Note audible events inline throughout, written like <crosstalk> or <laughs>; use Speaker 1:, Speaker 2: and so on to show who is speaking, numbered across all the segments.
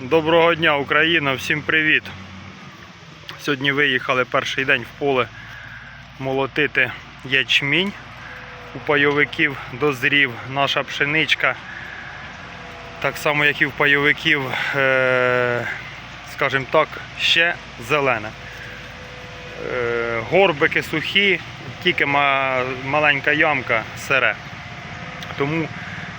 Speaker 1: Доброго дня, Україна, всім привіт. Сьогодні виїхали перший день в поле молотити ячмінь. У пайовиків дозрів наша пшеничка. Так само, як і в пайовиків, е, скажімо так, ще зелена. Е, Горбики сухі, тільки маленька ямка сире. Тому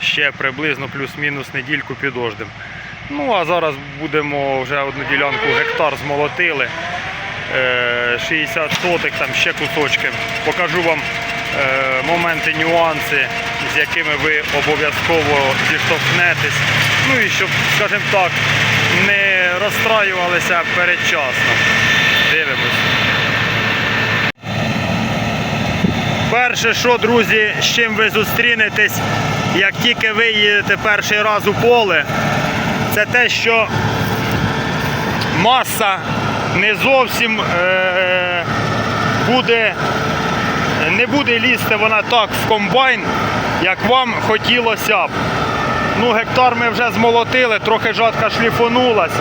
Speaker 1: ще приблизно плюс-мінус недільку підождемо. Ну а зараз будемо вже одну ділянку гектар змолотили. Е, 60 сотих, там ще кусочки. Покажу вам е, моменти, нюанси, з якими ви обов'язково зіштовхнетесь. Ну і щоб, скажімо так, не розстраювалися передчасно. Дивимось. Перше, що, друзі, з чим ви зустрінетесь, як тільки ви їдете перший раз у поле, це те, що маса не зовсім е, буде, не буде лізти вона так в комбайн, як вам хотілося б. Ну, гектар ми вже змолотили, трохи жатка шліфонулась,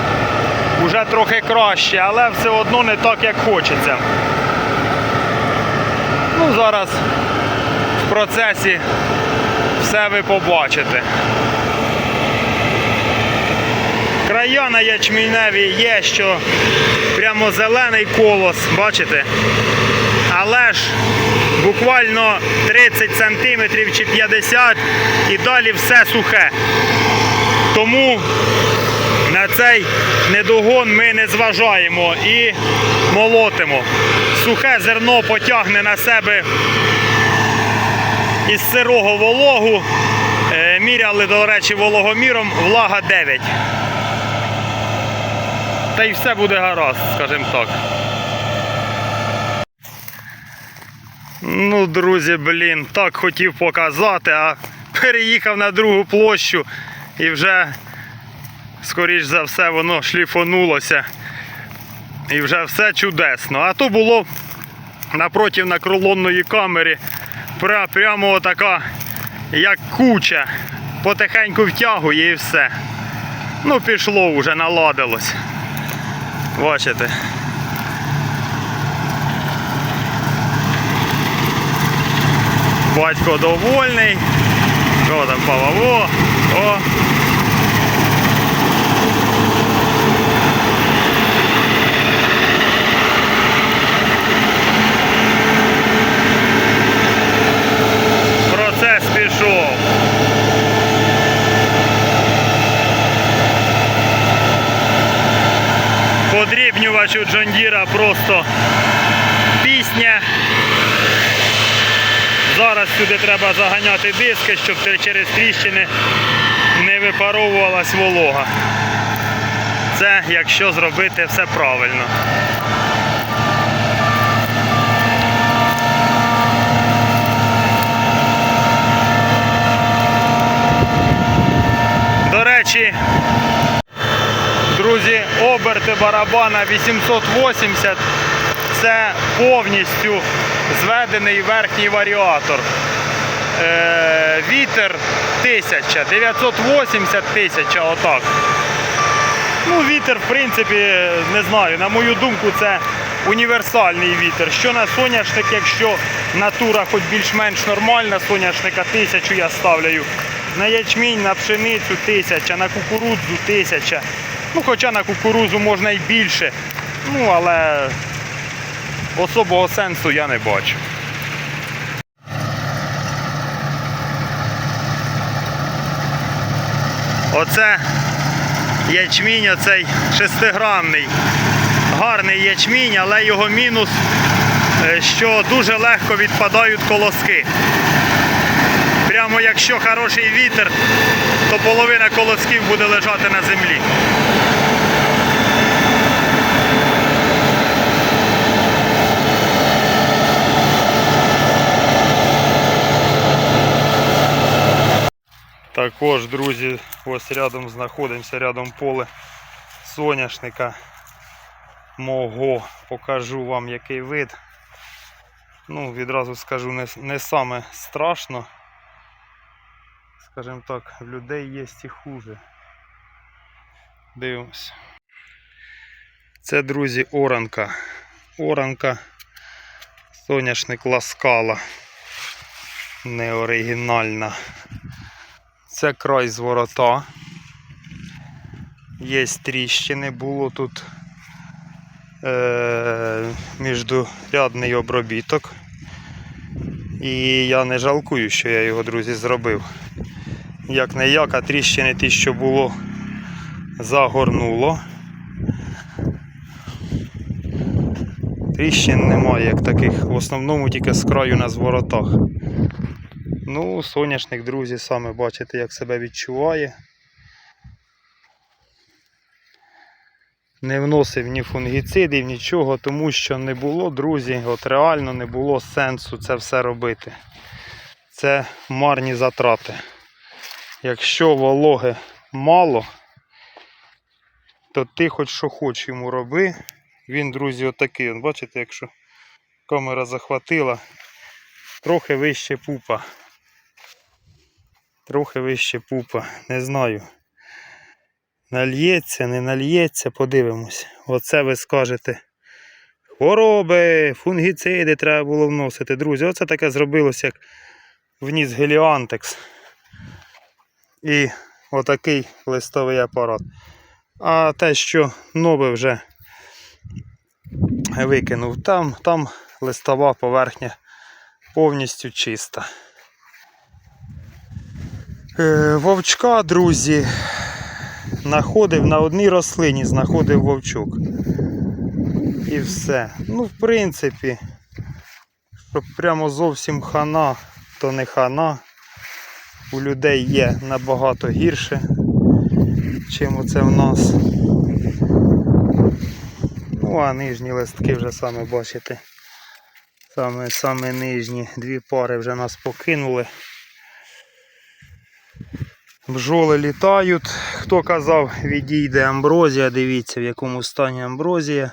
Speaker 1: вже трохи краще, але все одно не так, як хочеться. Ну, зараз в процесі все ви побачите. Края на ячміневі є, що прямо зелений колос, бачите? Але ж буквально 30 сантиметрів чи 50 і далі все сухе. Тому на цей недогон ми не зважаємо і молотимо. Сухе зерно потягне на себе із сирого вологу. Е, Міряли, до речі, вологоміром, влага 9. Та й все буде гаразд, скажімо так. Ну, друзі, блін, так хотів показати, а переїхав на другу площу і вже, скоріш за все, воно шліфонулося. І вже все чудесно. А то було напротив накролонної камери прямо така, як куча. Потихеньку втягує і все. Ну, пішло вже, наладилось. Бачите. Батько довольний. О, там пававо. О. Процес пішов. Подрібнювач у Джондіра просто пісня. Зараз сюди треба заганяти диски, щоб через тріщини не випаровувалась волога. Це якщо зробити все правильно. До речі, друзі, оберти барабана 880 це повністю зведений верхній варіатор. Е, вітер 1000, 980 тисяча, отак. Ну, вітер, в принципі, не знаю, на мою думку, це універсальний вітер. Що на соняшник, якщо натура хоч більш-менш нормальна, соняшника тисячу я ставляю. На ячмінь, на пшеницю тисяча, на кукурудзу тисяча. Ну, хоча на кукурудзу можна і більше. Ну, але особого сенсу я не бачу. Оце ячмінь, оцей шестигранний. Гарний ячмінь, але його мінус, е, що дуже легко відпадають колоски. Прямо якщо хороший вітер, то половина колосків буде лежати на землі. Також, друзі, ось рядом знаходимося, рядом поле соняшника мого. Покажу вам який вид. Ну, відразу скажу, не, не саме страшно. Скажімо так, в людей є і хуже. Дивимось. Це, друзі, оранка. Оранка. Соняшник ласкала. Неоригінальна. Це край з ворота. Є тріщини, було тут е, міждурядний обробіток. І я не жалкую, що я його, друзі, зробив. Як не як, а тріщини ті, що було, загорнуло. Тріщин немає як таких, в основному тільки з краю на зворотах. Ну, соняшник, друзі, саме бачите, як себе відчуває. Не вносив ні фунгіцидів, нічого, тому що не було, друзі, от реально не було сенсу це все робити. Це марні затрати. Якщо вологи мало, то ти хоч що хоч йому роби. Він, друзі, отакий. От Бачите, якщо камера захватила, трохи вище пупа. Трохи вище пупа. Не знаю. Нальється, не нальється, подивимось. Оце ви скажете. Хвороби, фунгіциди треба було вносити. Друзі, оце таке зробилося, як вніс геліантекс. І отакий листовий апарат. А те, що нове вже викинув, там, там листова поверхня повністю чиста. Е, Вовчка, друзі, знаходив на одній рослині, знаходив вовчок. І все. Ну, в принципі, щоб прямо зовсім хана, то не хана. У людей є набагато гірше, чим оце в нас. Ну, а нижні листки вже саме бачите. Саме, саме нижні дві пари вже нас покинули. Бджоли літають. Хто казав, відійде амброзія, дивіться в якому стані амброзія.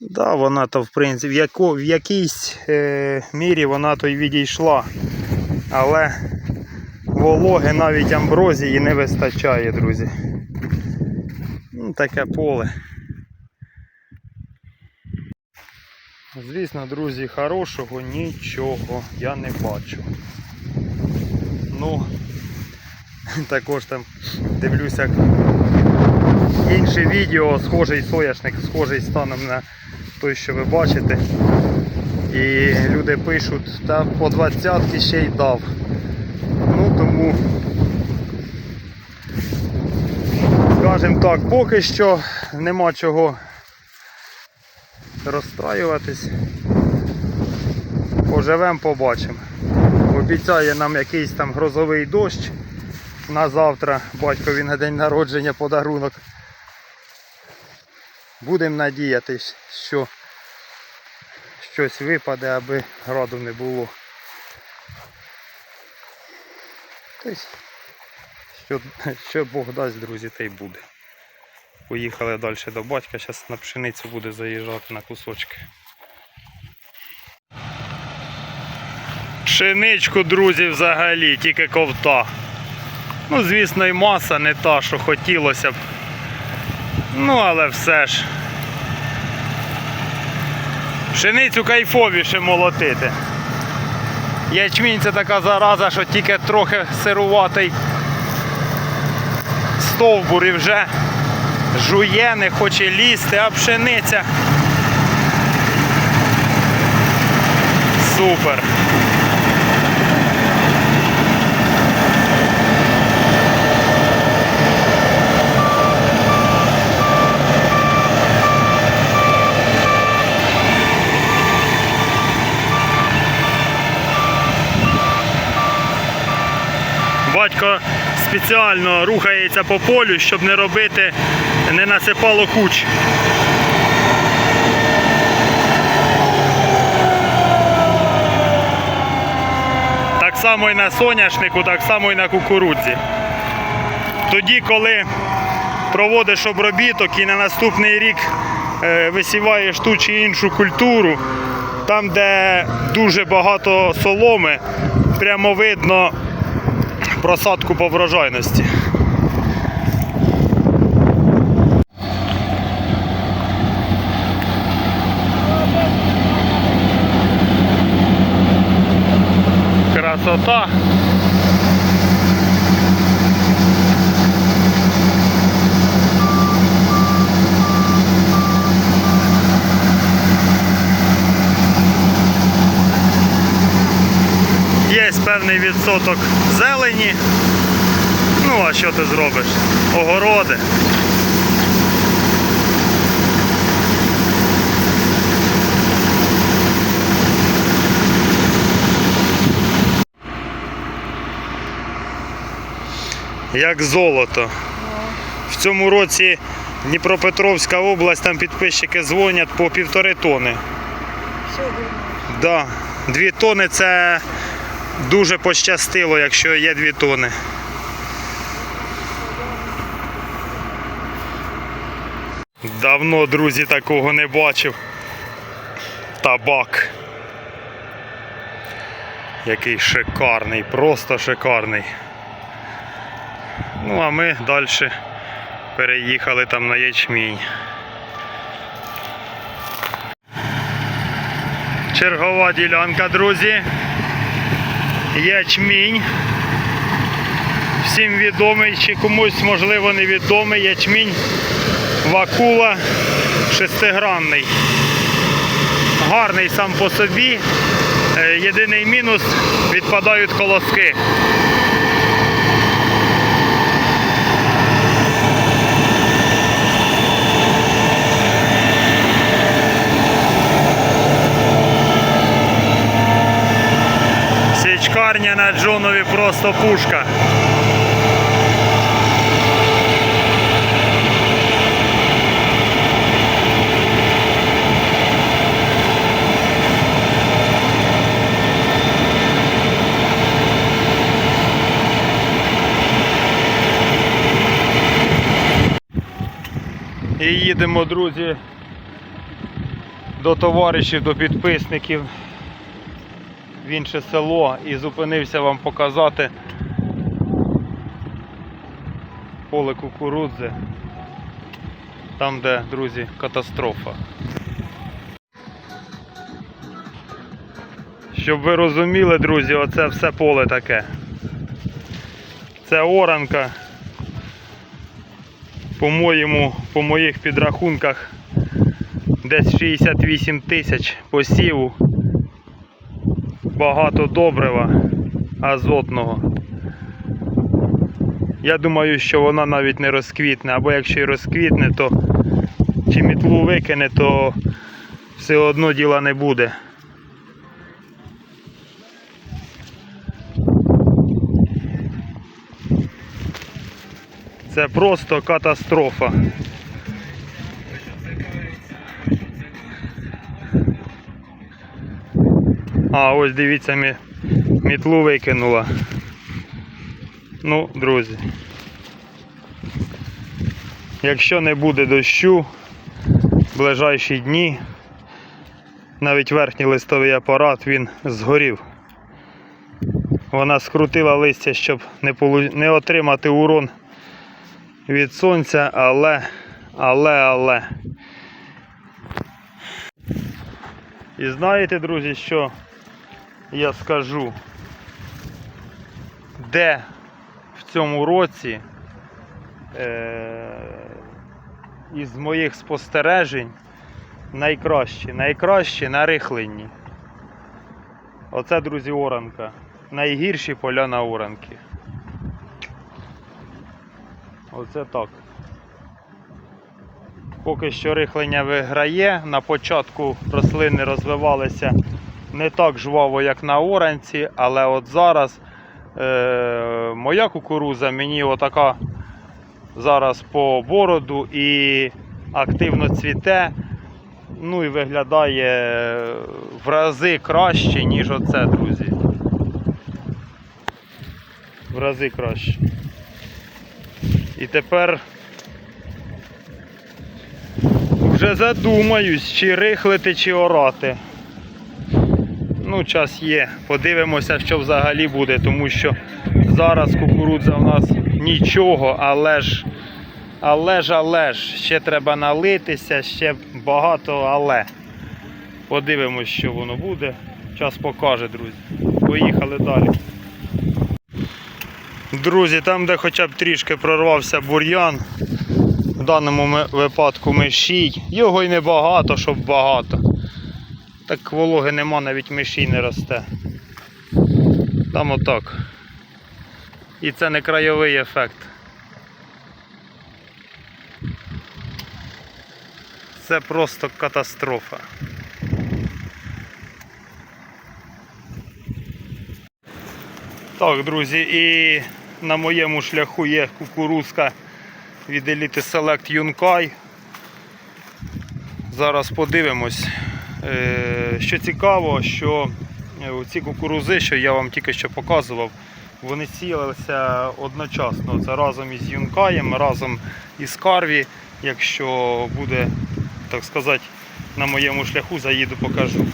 Speaker 1: Да, вона то в принципі в, яко, в якійсь е, мірі вона то й відійшла. Але вологи навіть амброзії не вистачає, друзі. Ну, таке поле. Звісно, друзі, хорошого нічого я не бачу. Ну, <laughs> також там дивлюся інше відео, схожий соняшник, схожий станом на той, що ви бачите. І люди пишуть, та по 20 ще й дав. Ну тому, скажімо так, поки що нема чого розстраюватись. Поживемо, побачимо. Обіцяє нам якийсь там грозовий дощ на завтра батькові на день народження подарунок. Будемо надіятись, що щось випаде, аби граду не було. Тобто, що, що Бог дасть, друзі, те й буде. Поїхали далі до батька, зараз на пшеницю буде заїжджати на кусочки. Пшеничку, друзі, взагалі, тільки ковта. Ну, звісно, і маса не та, що хотілося б. Ну, але все ж. Пшеницю кайфовіше молотити. Ячмінь це така зараза, що тільки трохи сируватий стовбур і вже жує, не хоче лізти, а пшениця. Супер. Батько спеціально рухається по полю, щоб не робити, не насипало куч. Так само і на соняшнику, так само і на кукурудзі. Тоді, коли проводиш обробіток і на наступний рік е, висіваєш ту чи іншу культуру, там, де дуже багато соломи, прямо видно просадку по врожайности. Красота. Є певний відсоток зелені. Ну, а що ти зробиш? Огороди. Як золото. В цьому році Дніпропетровська область, там підписчики дзвонять по півтори тони. Да. Дві тони це дуже пощастило, якщо є дві тони. Давно, друзі, такого не бачив. Табак. Який шикарний, просто шикарний. Ну, а ми далі переїхали там на ячмінь. Чергова ділянка, друзі. Ячмінь. Всім відомий чи комусь можливо невідомий ячмінь вакула шестигранний. Гарний сам по собі. Е, Єдиний мінус відпадають колоски. Січкарня на Джонові просто пушка. І їдемо, друзі, до товаришів, до підписників в інше село і зупинився вам показати поле кукурудзи. Там, де, друзі, катастрофа. Щоб ви розуміли, друзі, оце все поле таке. Це оранка. По-моєму, по моїх підрахунках десь 68 тисяч посіву багато добрива азотного. Я думаю, що вона навіть не розквітне, або якщо і розквітне, то чи мітлу викине, то все одно діла не буде. Це просто катастрофа. А, ось дивіться, мі- мітлу викинула. Ну, друзі. Якщо не буде дощу в ближайші дні, навіть верхній листовий апарат він згорів. Вона скрутила листя, щоб не, отримати урон від сонця, але, але, але. І знаєте, друзі, що я скажу, де в цьому році е- із моїх спостережень найкраще, найкраще на рихленні. Оце, друзі, оранка. Найгірші поля на оранки. Оце так. Поки що рихлення виграє. На початку рослини розвивалися не так жваво, як на оранці, але от зараз е, моя кукуруза мені отака зараз по бороду і активно цвіте. Ну і виглядає в рази краще, ніж оце, друзі. В рази краще. І тепер вже задумаюсь, чи рихлити, чи орати. Ну, час є. Подивимося, що взагалі буде, тому що зараз кукурудза в нас нічого, але ж, але ж, але ж, ще треба налитися, ще багато але. Подивимось, що воно буде. Час покаже, друзі. Поїхали далі. Друзі, там, де хоча б трішки прорвався бур'ян, в даному випадку мишій, його й небагато, щоб багато. Так вологи нема, навіть мишій не росте. Там отак. І це не краєвий ефект. Це просто катастрофа. Так, друзі, і на моєму шляху є кукурузка від Elite Select Yunkai. Зараз подивимось. Е, Що цікаво, що е, ці кукурузи, що я вам тільки що показував, вони сіялися одночасно. Це разом із Юнкаєм, разом із Карві. Якщо буде, так сказати, на моєму шляху, заїду, покажу.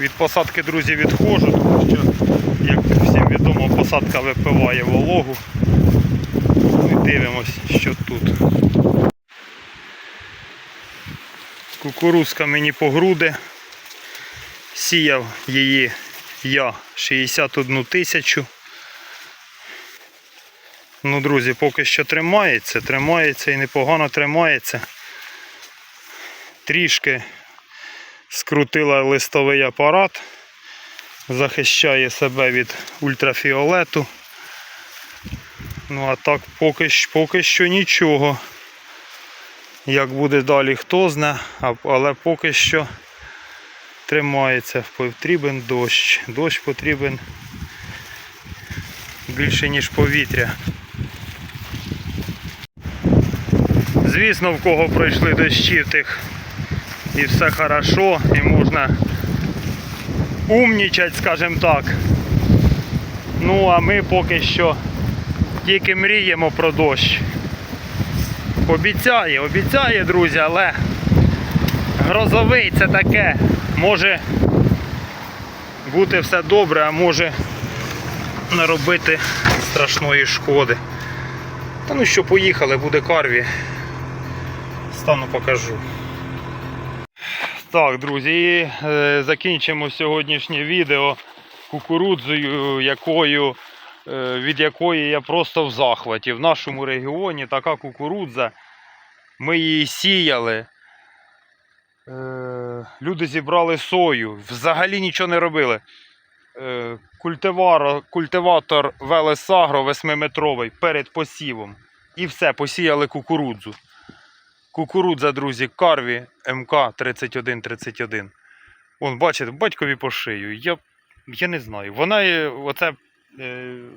Speaker 1: Від посадки, друзі, відходжу, тому що, як всім відомо, посадка випиває вологу. І дивимось, що тут. Кукурузка мені по груди. Сіяв її я 61 тисячу. Ну, друзі, поки що тримається, тримається і непогано тримається. Трішки скрутила листовий апарат, захищає себе від ультрафіолету. Ну а так поки, поки що нічого. Як буде далі, хто зна, але поки що тримається. Потрібен дощ. Дощ потрібен більше, ніж повітря. Звісно, в кого пройшли дощі, в тих і все хорошо, і можна умнічать, скажімо так. Ну, а ми поки що тільки мріємо про дощ. Обіцяє, обіцяє, друзі, але грозовий це таке. Може бути все добре, а може наробити страшної шкоди. Та ну що, поїхали, буде карві. Стану покажу. Так, друзі, е, закінчимо сьогоднішнє відео кукурудзою, якою, від якої я просто в захваті. В нашому регіоні така кукурудза. Ми її сіяли. Е, люди зібрали сою, взагалі нічого не робили. Е, культивар, культиватор Велесагро 8-метровий перед посівом. І все, посіяли кукурудзу. Кукурудза, друзі, карві МК 3131. Вон, бачите, батькові по шию. Я, я не знаю. Вона е, оце, е,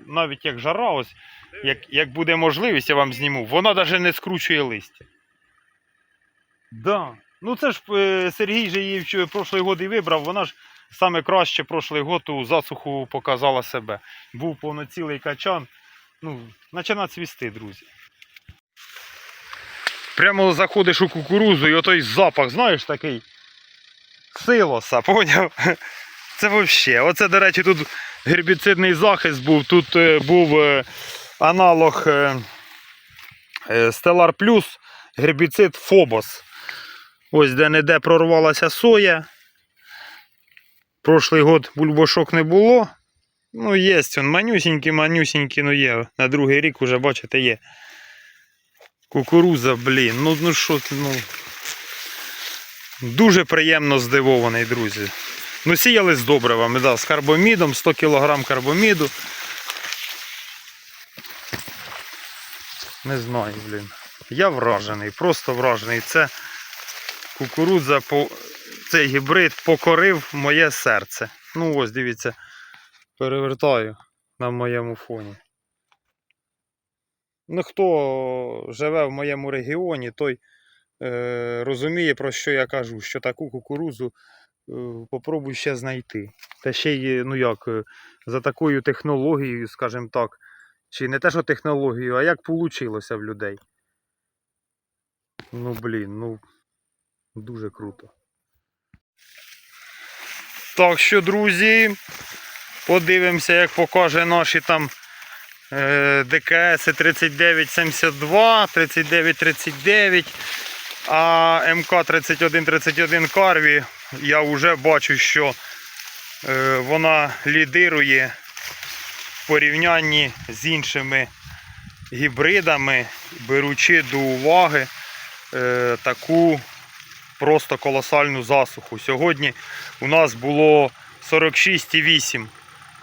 Speaker 1: навіть як жара, ось, як, як буде можливість, я вам зніму, вона навіть не скручує листя. Да. Ну це ж е, Сергій же її вчора- прошлий год і вибрав, вона ж саме краще прошлий год у засуху показала себе. Був повноцілий качан. Ну, почина цвісти, друзі. Прямо заходиш у кукурузу і отой запах, знаєш, такий силоса, поняв? <laughs> Це взагалі. Оце, до речі, тут гербіцидний захист був. Тут е, був е, аналог е, Stellar Plus, гербіцид Фобос. Ось де-не-де прорвалася соя. Прошлий год бульбашок не було. Ну, є він манюсінький, манюсінький, ну є. На другий рік уже, бачите, є. Кукуруза, блін. Ну, ну що ну. Дуже приємно здивований, друзі. Ну, сіяли з добривами, да, з карбомідом, 100 кг карбоміду. Не знаю, блін. Я вражений, просто вражений. Це кукурудза, цей гібрид покорив моє серце. Ну ось, дивіться, перевертаю на моєму фоні. Ну, хто живе в моєму регіоні, той е, розуміє, про що я кажу, що таку кукурудзу е, попробуй ще знайти. Та ще й, ну як, е, за такою технологією, скажімо так, чи не те, що технологією, а як вийшло в людей. Ну, блін, ну дуже круто. Так що, друзі, подивимося, як покаже наші там е, ДКС 3972, 3939, а МК 3131 Карві. Я вже бачу, що е, вона лідирує в порівнянні з іншими гібридами, беручи до уваги е, таку просто колосальну засуху. Сьогодні у нас було 46,8.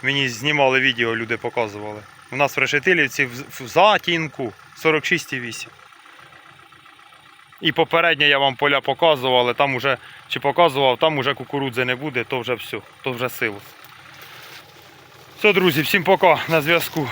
Speaker 1: Мені знімали відео, люди показували. У нас в Решетилівці в затінку 46,8. І попереднє я вам поля показував, але там уже, чи показував, там уже кукурудзи не буде, то вже все, то вже силос. Все, друзі, всім пока, на зв'язку.